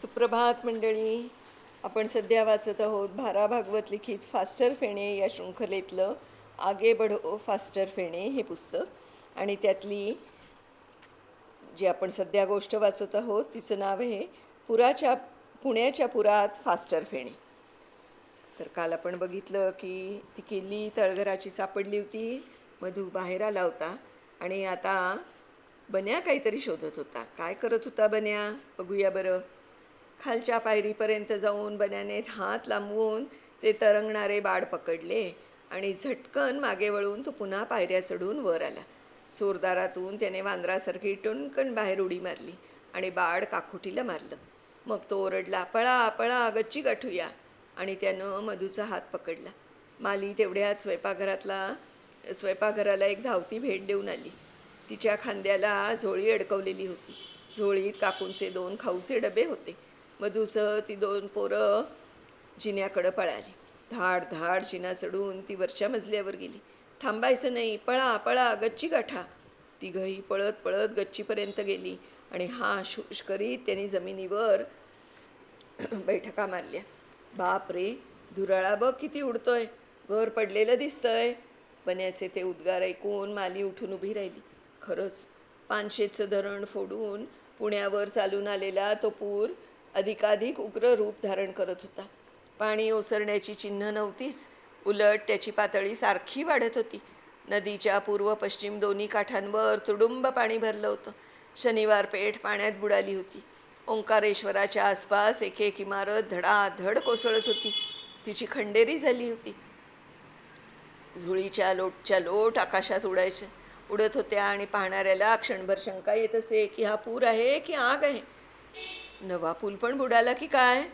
सुप्रभात मंडळी. आपण सध्या वाचत आहोत भारा भागवत लिखित फास्टर फेणे या शृंखलेतलं आगे बढो फास्टर फेणे हे पुस्तक. आणि त्यातली जी आपण सध्या गोष्ट वाचत आहोत तिचं नाव आहे पुराच्या पुण्याच्या पुरात फास्टर फेणे. तर काल आपण बघितलं की ती किल्ली तळघराची सापडली होती मधू बाहेर आला होता आणि आता बन्या काहीतरी शोधत होता. काय करत होता बन्या? बघूया बरं. खालच्या पायरीपर्यंत जाऊन बन्याने हात लांबवून ते तरंगणारे बाड पकडले आणि झटकन मागे वळून तो पुन्हा पायऱ्या चढून वर आला. चोरदारातून त्याने वांद्रासारखी टुणकन बाहेर उडी मारली आणि बाड काकुटीला मारलं. मग तो ओरडला पळा पळा गच्ची गाठूया. आणि त्यानं मधूचा हात पकडला. माली तेवढ्याच स्वयंपाकघरातला स्वयंपाकघराला एक धावती भेट देऊन आली. तिच्या खांद्याला झोळी अडकवलेली होती. झोळीत काकूंचे दोन खाऊचे डबे होते. मधूसह ती दोन पोरं जिन्याकडं पळाली. धाड धाड जिना चढून ती वरच्या मजल्यावर गेली. थांबायचं नाही पळा पळा गच्ची गाठा. तिघही पळत पळत गच्चीपर्यंत गेली आणि हा शूष करीत त्यांनी जमिनीवर बैठका मारल्या. बाप रे धुराळा बघ किती उडतोय. घर पडलेलं दिसतंय. बन्याचे ते उद्गार ऐकून माली उठून उभी राहिली. खरंच पानशेचं धरण फोडून पुण्यावर चालून आलेला तो पूर अधिकाधिक उग्र रूप धारण करत होता. पाणी ओसरण्याची चिन्ह नव्हतीच. उलट त्याची पातळी सारखी वाढत होती. नदीच्या पूर्व पश्चिम दोन्ही काठांवर तुडुंब पाणी भरलं होतं. शनिवार पेठ पाण्यात बुडाली होती. ओंकारेश्वराच्या आसपास एक एक इमारत धडाधड कोसळत होती. तिची खंडेरी झाली होती. झुळीच्या लोटच्या लोट आकाशात उडायच्या उडत होत्या आणि पाहणाऱ्याला क्षणभर शंका येत असे की हा पूर आहे की आग आहे? नवा पूल पण बुडाला की काय?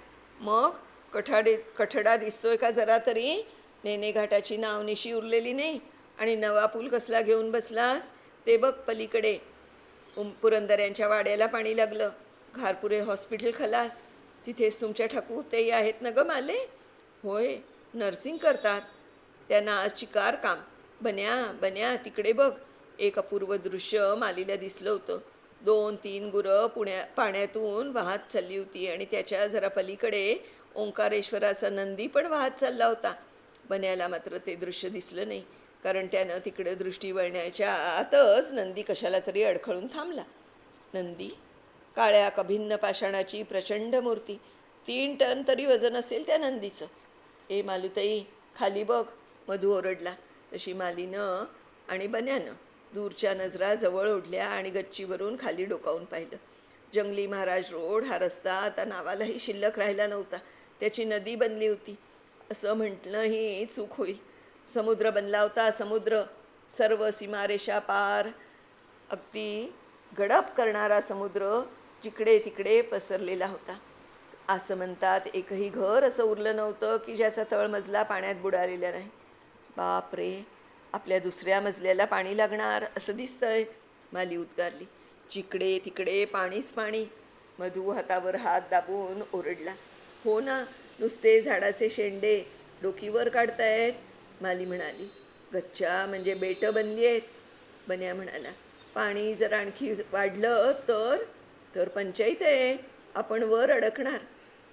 मग कठाडे कठडा दिसतोय का जरा तरी? नेने घाटाची नावनिशी उरलेली नाही. आणि नवा पूल कसला घेऊन बसलास? ते बघ पलीकडे. उम पुरंदऱ्यांच्या वाड्याला पाणी लागलं. घारपुरे हॉस्पिटल खलास. तिथेच तुमच्या ठाकू तेही आहेत ना गं माले? होय नर्सिंग करतात. त्यांना आज चिकार काम. बन्या बन्या तिकडे बघ. एक अपूर्व दृश्य मालीला दिसलं होतं. दोन तीन गुरं पुण्या पाण्यातून वाहत चालली होती आणि त्याच्या जरा पलीकडे ओंकारेश्वराचा नंदी पण वाहत चालला होता. बन्याला मात्र ते दृश्य दिसलं नाही. कारण त्यानं तिकडे दृष्टी वळण्याच्या आतच नंदी कशाला तरी अडखळून थांबला. नंदी काळ्या कभिन्न पाषाणाची प्रचंड मूर्ती. तीन टन तरी वजन असेल त्या नंदीचं. ए मालुताई खाली बघ मधू ओरडला. तशी मालीनं आणि बन्यानं. दूरच्या नजरा जवळ ओढल्या आणि गच्चीवरून खाली डोकावून पाहिलं. जंगली महाराज रोड हा रस्ता आता नावालाही शिल्लक राहिला नव्हता. त्याची नदी बनली होती. असं म्हटणं ही चूक होईल. समुद्र बनला होता समुद्र. सर्व सीमारेषा पार. अगदी गडप करणारा समुद्र जिकडे तिकडे पसरलेला होता. असं म्हणतात एकही घर असं उरलं नव्हतं की ज्याचा तळमजला पाण्यात बुडालेला नाही. बाप रे. आपल्या दुसऱ्या मजल्याला पाणी लागणार असं दिसतंय. माली उद्गारली. जिकडे तिकडे पाणीच पाणी. मधू हातावर हात दाबून ओरडला. हो ना नुसते झाडाचे शेंडे डोकीवर काढतायत? माली म्हणाली. गच्च्या म्हणजे बेटं बनली आहेत. बन्या म्हणाला. पाणी जर आणखी वाढलं तर? तर पंचायत आहे. आपण वर अडकणार.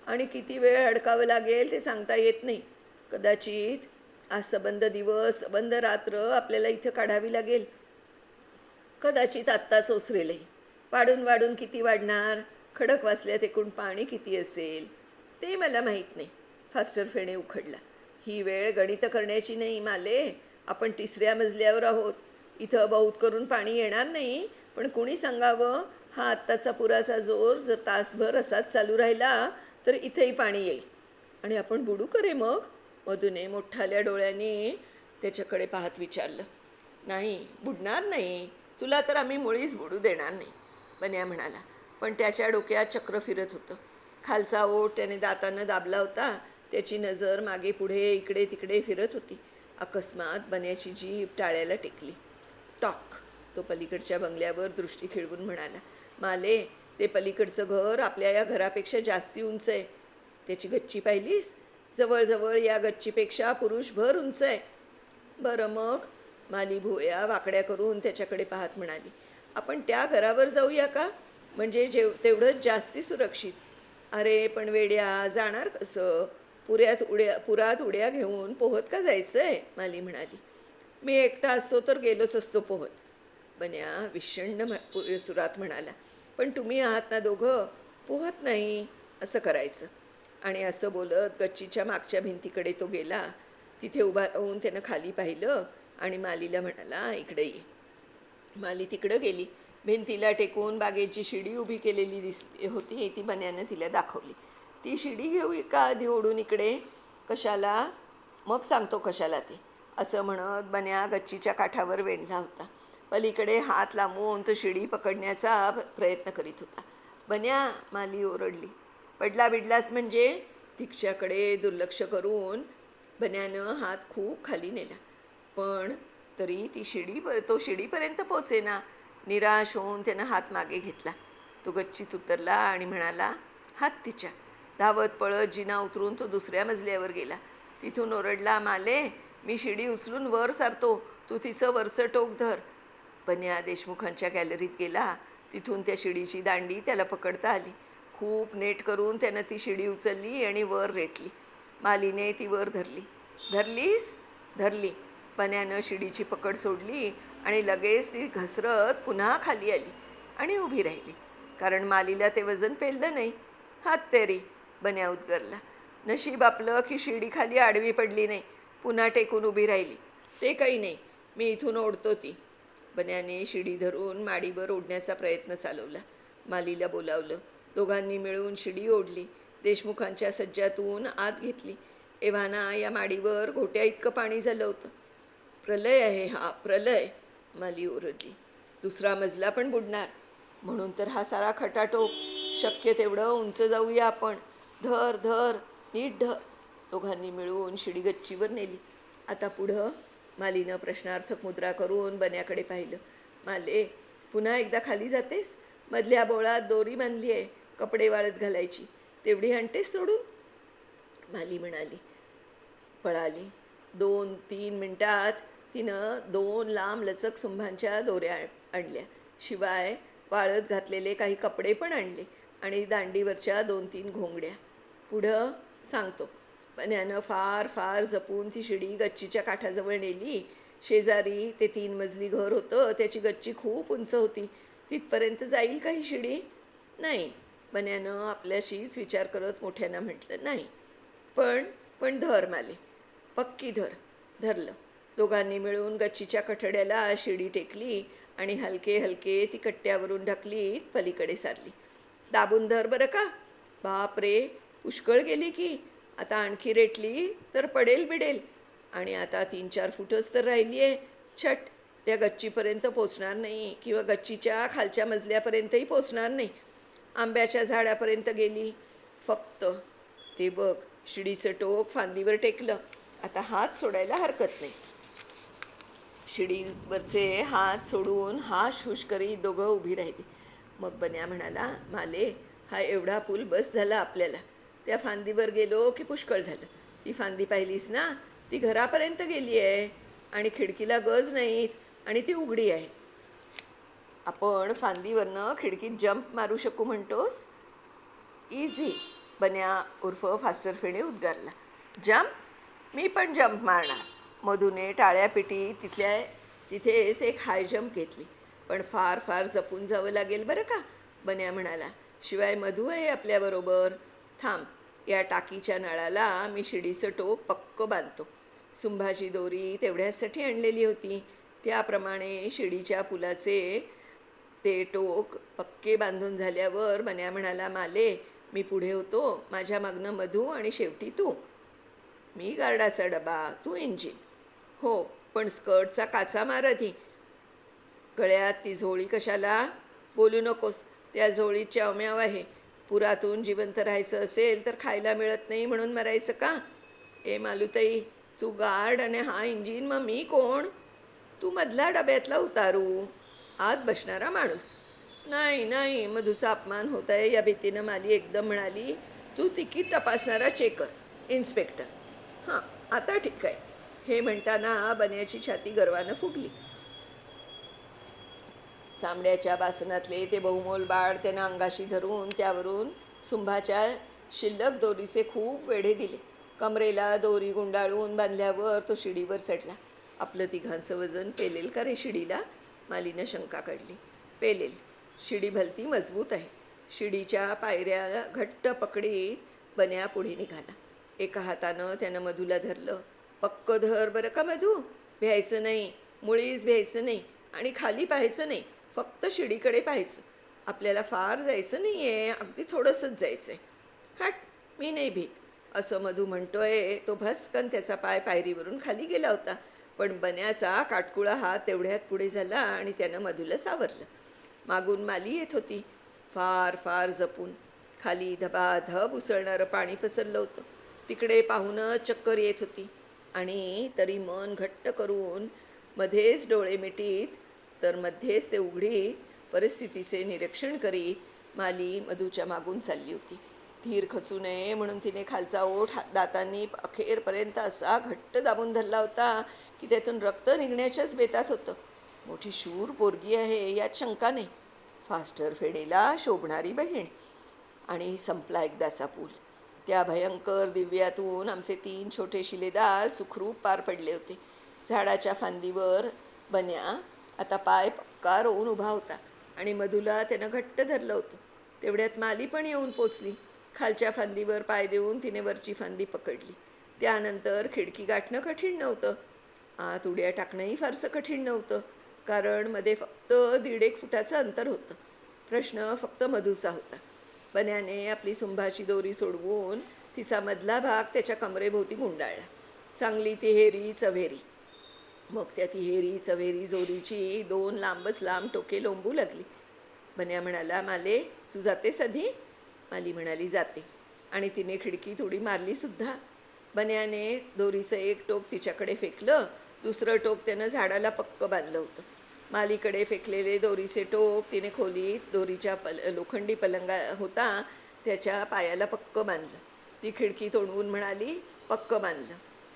आणि किती वेळ अडकावं लागेल ते सांगता येत नाही. कदाचित आज सबंध दिवस सबंध रात्र आपल्याला इथं काढावी लागेल. कदाचित आत्ताच ओसरेलही वाढून वाढून किती वाढणार? खडक वाचल्यात एकूण पाणी किती असेल? ते मला माहीत नाही. फास्टर फेणे उखडला. ही वेळ गणित करण्याची नाही माले. आपण तिसऱ्या मजल्यावर आहोत. इथं बहुत करून पाणी येणार नाही. पण कुणी सांगावं? हा आत्ताचा पुराचा जोर जर तासभर असाच चालू राहिला तर इथेही पाणी येईल. आणि आपण बुडू करे मग? मधूने मोठाल्या डोळ्यांनी त्याच्याकडे पाहत विचारलं नाही बुडणार नाही. तुला तर आम्ही मुळीच बुडू देणार नाही बन्या म्हणाला. पण त्याच्या डोक्यात चक्र फिरत होतं. खालचा ओठ त्याने दातानं दाबला होता. त्याची नजर मागे पुढे इकडे तिकडे फिरत होती. अकस्मात बन्याची जीभ टाळ्याला टेकली. टॉक! तो पलीकडच्या बंगल्यावर दृष्टी खिळवून म्हणाला माले ते पलीकडचं घर आपल्या या घरापेक्षा जास्ती उंच आहे. त्याची गच्ची पाहिलीस? जवळजवळ या गच्चीपेक्षा पुरुषभर उंच आहे. बरं मग? माली भोया वाकड्या करून त्याच्याकडे पाहत म्हणाली. आपण त्या घरावर जाऊया का? म्हणजे जेव तेवढंच जास्ती सुरक्षित. अरे पण वेड्या जाणार कसं? पुऱ्यात उड्या पुरात उड्या घेऊन पोहत का जायचं आहे माली म्हणाली. मी एकटा असतो तर गेलोच असतो पोहत. बन्या विषण्ण म्ह- पु- सुरात म्हणाला. पण तुम्ही आहात ना दोघं? पोहत नाही. असं करायचं. आणि असं बोलत गच्चीच्या मागच्या भिंतीकडे तो गेला. तिथे उभा राहून त्यानं खाली पाहिलं आणि मालीला म्हणाला इकडे ये. माली तिकडं गेली. भिंतीला टेकून बागेची शिडी उभी केलेली दिस होती. ती बन्यानं तिला दाखवली. ती शिडी घेऊ का आधी ओढून इकडे. कशाला? मग सांगतो कशाला ते. असं म्हणत बन्या गच्चीच्या काठावर वेंढला होता. पलीकडे हात लांबून तो शिडी पकडण्याचा प्रयत्न करीत होता. बन्या माली ओरडली. पडला बिडलास म्हणजे तिच्याकडे दुर्लक्ष करून बन्यानं हात खूप खाली नेला. पण तरी ती शिडी तो शिडीपर्यंत पोचेना. निराश होऊन त्यानं हात मागे घेतला. तो गच्चीत उतरला आणि म्हणाला हात तिच्या. धावत पळत जिना उतरून तो दुसऱ्या मजल्यावर गेला. तिथून ओरडला माले मी शिडी उचलून वर सारतो. तू तिचं वरचं टोक धर. बन्या देशमुखांच्या गॅलरीत गेला. तिथून त्या शिडीची दांडी त्याला पकडता आली. खूप नेट करून त्यानं ती शिडी उचलली आणि वर रेटली. मालीने ती वर धरली. धरलीस? धरली. पण्यानं शिडीची पकड सोडली आणि लगेच ती घसरत पुन्हा खाली आली आणि उभी राहिली. कारण मालीला ते वजन पेललं नाही. हात तेरी बन्या उद्गरला. नशीब आपलं की शिडी खाली आडवी पडली नाही. पुन्हा टेकून उभी राहिली. ते काही नाही. मी इथून ओढतो ती. बन्याने शिडी धरून माडीवर ओढण्याचा प्रयत्न चालवला. मालीला बोलावलं. दोघांनी मिळून शिडी ओढली. देशमुखांच्या सज्जातून आत घेतली. एव्हाना या माडीवर घोट्या इतकं पाणी झालं होतं. प्रलय आहे हा प्रलय माली ओरडली. दुसरा मजला पण बुडणार. म्हणून तर हा सारा खटाटोप शक्य तेवढं उंच जाऊया आपण. धर धर नीट धर. दोघांनी मिळून शिडी गच्चीवर नेली. आता पुढं मालीनं प्रश्नार्थक मुद्रा करून बन्याकडे पाहिलं. माले पुन्हा एकदा खाली जातेस? मधल्या बोळात दोरी बांधली आहे. कपडे वाळत घालायची. तेवढी आणतेस सोडून माली म्हणाली पळाली. दोन तीन मिनटात तिनं दोन लांब लचक सुंभांच्या दोऱ्या आणल्या. शिवाय वाळत घातलेले काही कपडे पण आणले आणि दांडीवरच्या दोन तीन घोंगड्या. पुढं सांगतो पण यानं फार फार जपून ती शिडी गच्चीच्या काठाजवळ नेली. शेजारी ते तीन मजली घर होतं त्याची गच्ची खूप उंच होती. तिथपर्यंत जाईल काही शिडी? नाही. बन्यानं आपल्याशीच विचार करत मोठ्यांना म्हटलं नाही पण पण धर माले पक्की धर धरलं. दोघांनी मिळून गच्चीच्या कठड्याला शिडी टेकली आणि हलके हलके ती कट्ट्यावरून ढकली पलीकडे सारली. दाबून धर बरं का? बाप रे पुष्कळ गेली की. आता आणखी रेटली तर पडेल बिडेल. आणि आता तीन चार फुटच तर राहिली आहे छट त्या गच्चीपर्यंत पोचणार नाही किंवा गच्चीच्या खालच्या मजल्यापर्यंतही पोचणार नाही. आंब्याच्या झाडापर्यंत गेली. फक्त ते बघ शिडीचं टोक फांदीवर टेकलं. आता हात सोडायला हरकत नाही. शिडीवरचे हात सोडून हाश हुश करी दोघं उभी राहिली. मग बन्या म्हणाला माले हा एवढा पूल बस झाला आपल्याला. त्या फांदीवर गेलो की पुष्कळ झालं. ती फांदी पाहिलीस ना? ती घरापर्यंत गेली आहे आणि खिडकीला गज नाहीत आणि ती उघडी आहे. आपण फांदीवरनं खिडकीत जंप मारू शकू म्हणतोस. इझी बन्या उर्फ फास्टर फेणे उद्गारला. जंप मी पण जंप मारणार. मधूने टाळ्या पिटी तिथल्या तिथेच एक हाय जंप घेतली. पण फार फार जपून जावं लागेल बरं का? बन्या म्हणाला. शिवाय मधू आहे आपल्याबरोबर थांब. या टाकीच्या नळाला मी शिडीचं टोक पक्क बांधतो. सुंभाची दोरी तेवढ्यासाठी आणलेली होती. त्याप्रमाणे शिडीच्या पुलाचे ते टोक पक्के बांधून झाल्यावर मन्या म्हणाला माले मी पुढे होतो. माझ्या मागनं मधू आणि शेवटी तू. मी गार्डाचा डबा तू इंजिन. हो पण स्कर्टचा काचा मारधी गळ्यात ती झोळी कशाला? बोलू नकोस त्या झोळीत चावम्याव आहे. पुरातून जिवंत राहायचं असेल तर खायला मिळत नाही म्हणून मरायचं का? ए मालुताई तू गार्ड आणि हा इंजिन मग मी कोण? तू मधला डब्यातला उतारू. आत बसणारा माणूस. नाही नाही मधूचा अपमान होत आहे या भीतीनं माली एकदम म्हणाली तू तिकीट तपासणारा चेकर इन्स्पेक्टर. हां आता ठीक आहे. हे म्हणताना बन्याची छाती गर्वानं फुगली. चांबड्याच्या बासनातले ते बहुमोल बाळ त्यांना अंगाशी धरून त्यावरून सुंभाच्या शिल्लक दोरीचे खूप वेढे दिले. कमरेला दोरी गुंडाळून बांधल्यावर तो शिडीवर चढला. आपलं तिघांचं वजन पेलेल का रे शिडीला? मालीनं शंका काढली पेलेल. शिडी भलती मजबूत आहे. शिडीच्या पायऱ्या घट्ट पकडीत बन्या पुढे निघाला. एका हातानं त्यानं मधूला धरलं. पक्क धर बरं का मधू? भ्यायचं नाही. मुळीच भ्यायचं नाही. आणि खाली पाहायचं नाही. फक्त शिडीकडे पाहायचं. आपल्याला फार जायचं नाही आहे अगदी थोडंसंच जायचं आहे हट मी नाही भीत. असं मधू म्हणतोय तो भस्कन त्याचा पाय पायरीवरून खाली गेला होता. पण बन्याचा काटकुळा हा तेवढ्यात पुढे झाला आणि त्यानं मधूला सावरलं. मागून माली येत होती. फार फार जपून. खाली धबाधब उसळणारं पाणी पसरलं होतं. तिकडे पाहून चक्कर येत होती. आणि तरी मन घट्ट करून मध्येच डोळे मिटीत तर मध्येच ते उघडीत परिस्थितीचे निरीक्षण करीत माली मधूच्या मागून चालली होती. धीर खचू नये म्हणून तिने खालचा ओठ दातांनी अखेरपर्यंत असा घट्ट दाबून धरला होता की त्यातून रक्त निघण्याच्याच बेतात होतं. मोठी शूर पोरगी आहे यात शंका नाही. फास्टर फेणीला शोभणारी बहीण. आणि संपला एकदाचा पूल. त्या भयंकर दिव्यातून आमचे तीन छोटे शिलेदार सुखरूप पार पडले होते. झाडाच्या फांदीवर बन्या आता पाय पक्का रोवून उभा होता आणि मधूला त्यानं घट्ट धरलं होतं. तेवढ्यात माली पण येऊन पोचली. खालच्या फांदीवर पाय देऊन तिने वरची फांदी पकडली. त्यानंतर खिडकी गाठणं कठीण नव्हतं. आत उड्या टाकणंही फारसं कठीण नव्हतं. कारण मध्ये फक्त दीड एक फुटाचं अंतर होतं. प्रश्न फक्त मधूचा होता. बन्याने आपली सुंभाची दोरी सोडवून तिचा मधला भाग त्याच्या कमरेभोवती गुंडाळला. चांगली तिहेरी चव्हेरी मग त्या तिहेरी चव्हेरी जोरीची दोन लांबच लांब टोके लोंबू लागली. बन्या म्हणाला माले तू जातेस आधी माली म्हणाली जाते. आणि तिने खिडकी थोडी मारली सुद्धा. बन्याने दोरीचं एक टोक तिच्याकडे फेकलं दुसरं टोक त्यानं झाडाला पक्क बांधलं होतं. मालीकडे फेकलेले दोरीचे टोक तिने खोलीत दोरीच्या पल लोखंडी पलंगा होता त्याच्या पायाला पक्क बांधलं. ती खिडकी तोडवून म्हणाली पक्क बांधलं.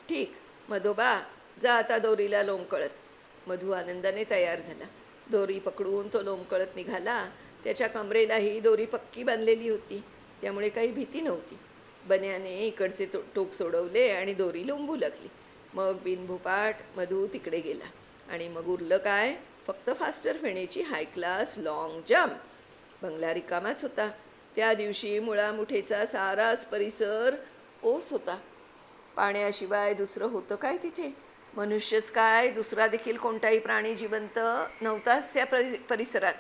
ठीक मधोबा जा आता दोरीला लोंबकळत मधू आनंदाने तयार झाला. दोरी पकडून तो लोंबकळत निघाला. त्याच्या कमरेलाही दोरी पक्की बांधलेली होती. त्यामुळे काही भीती नव्हती. बन्याने इकडचे तो टोक सोडवले आणि दोरी लोंबू लागली. मग बिनभुपाट मधू तिकडे गेला. आणि मग उरलं काय? फक्त फास्टर फेण्याची हाय क्लास लाँग जम्प बंगला रिकामाच होता. त्या दिवशी मुळामुठेचा साराच परिसर ओस होता. पाण्याशिवाय दुसरं होतं काय तिथे? मनुष्यच काय? दुसरा देखील कोणताही प्राणी जिवंत नव्हताच त्या परि परिसरात.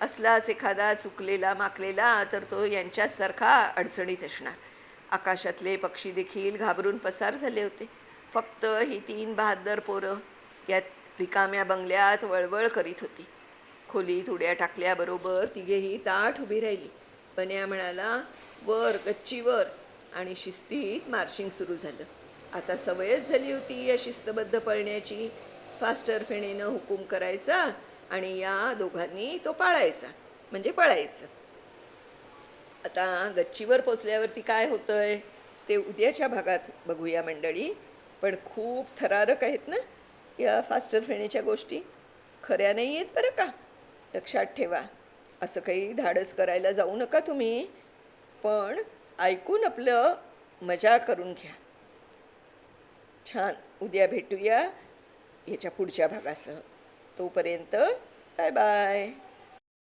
असलाच एखादा चुकलेला माकलेला तर तो यांच्यासारखा अडचणीत असणार. आकाशातले पक्षी देखील घाबरून पसार झाले होते. फक्त ही तीन बहादर पोरं यात रिकाम्या बंगल्यात वळवळ करीत होती. खोलीत उड्या टाकल्याबरोबर तिघेही ताठ उभी राहिली. बन्या म्हणाला वर गच्चीवर. आणि शिस्तीत मार्शिंग सुरू झालं. आता सवयच झाली होती या शिस्तबद्ध पळण्याची. फास्टर फेणीनं हुकूम करायचा आणि या दोघांनी तो पाळायचा म्हणजे पळायचं. आता गच्चीवर पोचल्यावरती काय होतंय ते उद्याच्या भागात बघूया मंडळी. पण खूप थरारक आहेत ना या फास्टर फेण्याच्या गोष्टी. खऱ्या नाही आहेत बरं का. लक्षात ठेवा. असं काही धाडस करायला जाऊ नका तुम्ही. पण ऐकून आपलं मजा करून घ्या. छान. उद्या भेटूया. याच्या पुढच्या भागासह. तोपर्यंत बाय बाय.